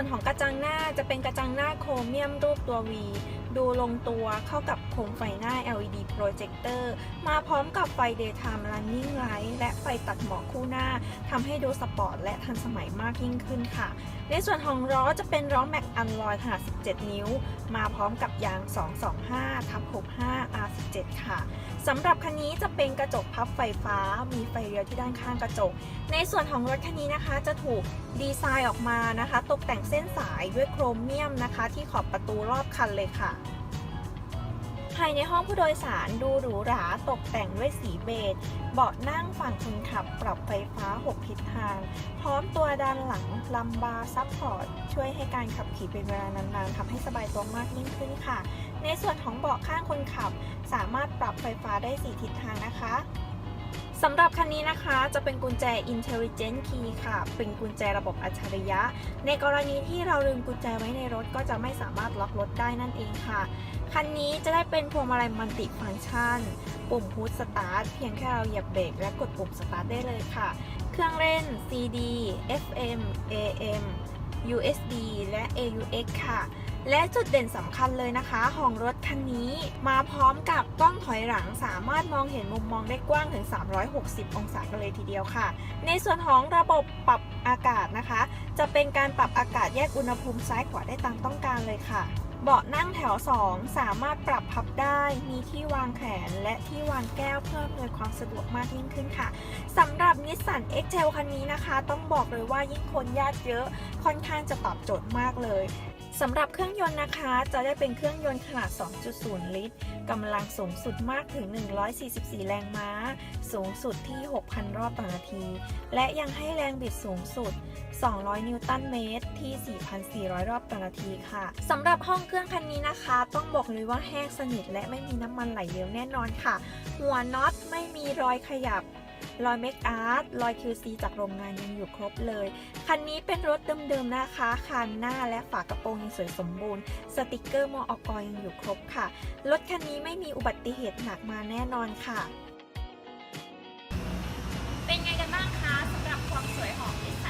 วนของกระจังหน้าจะเป็นกระจังหน้าโครเมียมรูปตัว V ดูลงตัวเข้ากับโคมไฟหน้า LED projector มาพร้อมกับไฟ daytime running light และไฟตัดหมอกคู่หน้าทำให้ดูสปอร์ตและทันสมัยมากยิ่งขึ้นค่ะ ในส่วนของล้อจะเป็นล้อแม็กอันลอยขนาด 17 นิ้ว มาพร้อมกับยาง 225ทับ65 R17 ค่ะสำหรับคันนี้จะเป็นกระจกพับไฟฟ้า มีไฟเลี้ยวที่ด้านข้างกระจก ในส่วนของรถคันนี้นะคะจะถูกดีไซน์ออกมานะคะ ตกแต่งเส้นสายด้วยโครเมียมนะคะ ที่ขอบประตูรอบคันเลยค่ะ ภายในห้องผู้โดยสารดูหรูหราตกแต่งด้วยสีเบจ เบาะนั่งฝั่งคนขับปรับไฟฟ้า 6 ทิศทาง พร้อมตัวด้านหลังลัมบาร์ซับพอร์ตช่วยให้การขับขี่เป็นเวลานานๆทำให้สบายตัวมากยิ่งขึ้นค่ะ ในส่วนของเบาะข้างคนขับ สามารถปรับไฟฟ้าได้ 4 ทิศทางนะคะสำหรับคันนี้นะคะจะเป็นกุญแจ Intelligent Key ค่ะ เป็นกุญแจระบบอัจฉริยะ ในกรณีที่เราลืมกุญแจไว้ในรถก็จะไม่สามารถล็อกรถได้นั่นเองค่ะ คันนี้จะได้เป็นพวงมาลัยมัลติฟังก์ชัน ปุ่มพุชสตาร์ทเพียงแค่เราเหยียบเบรกและกดปุ่มสตาร์ทได้เลยค่ะ เครื่องเล่น CD FM AM USB และ AUX ค่ะ และจุดเด่นสำคัญเลยนะคะของรถคันนี้มาพร้อมกับกล้องถอยหลังสามารถมองเห็นมุมมองได้กว้างถึง 360 องศากันเลยทีเดียวค่ะ ในส่วนของระบบปรับอากาศนะคะ จะเป็นการปรับอากาศแยกอุณหภูมิซ้ายขวาได้ตามต้องการเลยค่ะ เบาะนั่งแถว 2 สามารถปรับพับได้ มีที่วางแขนและที่วางแก้วเพื่ออำนวยความสะดวกมากยิ่งขึ้นค่ะสำหรับนิสสัน x t r a i l คันนี้นะคะ ต้องบอกเลยว่ายิ่งคนญาติเยอะค่อนข้างจะตอบโจทย์มากเลยสำหรับเครื่องยนต์นะคะ จะได้เป็นเครื่องยนต์ขนาด 2.0 ลิตรกำลังสูงสุดมากถึง 144 แรงม้า สูงสุดที่ 6,000 รอบต่อนาที และยังให้แรงบิดสูงสุด 200 นิวตันเมตรที่ 4,400 รอบต่อนาทีค่ะสำหรับห้องเครื่องคันนี้นะคะ ต้องบอกเลยว่าแห้งสนิทและไม่มีน้ำมันไหลเหลวแน่นอนค่ะ หัวน็อตไม่มีรอยขยับรอยเมคอาร์ตรอย QC จากโรงงานยังอยู่ครบเลย คันนี้เป็นรถเดิมๆนะคะคันหน้าและฝากระโปรงยังสวยสมบูรณ์ สติกเกอร์มออกยังอยู่ครบค่ะ รถคันนี้ไม่มีอุบัติเหตุหนักมาแน่นอนค่ะ เป็นไงกันบ้างคะสำหรับความสวยของ Nissan X-Trail 2.0ปี2015คั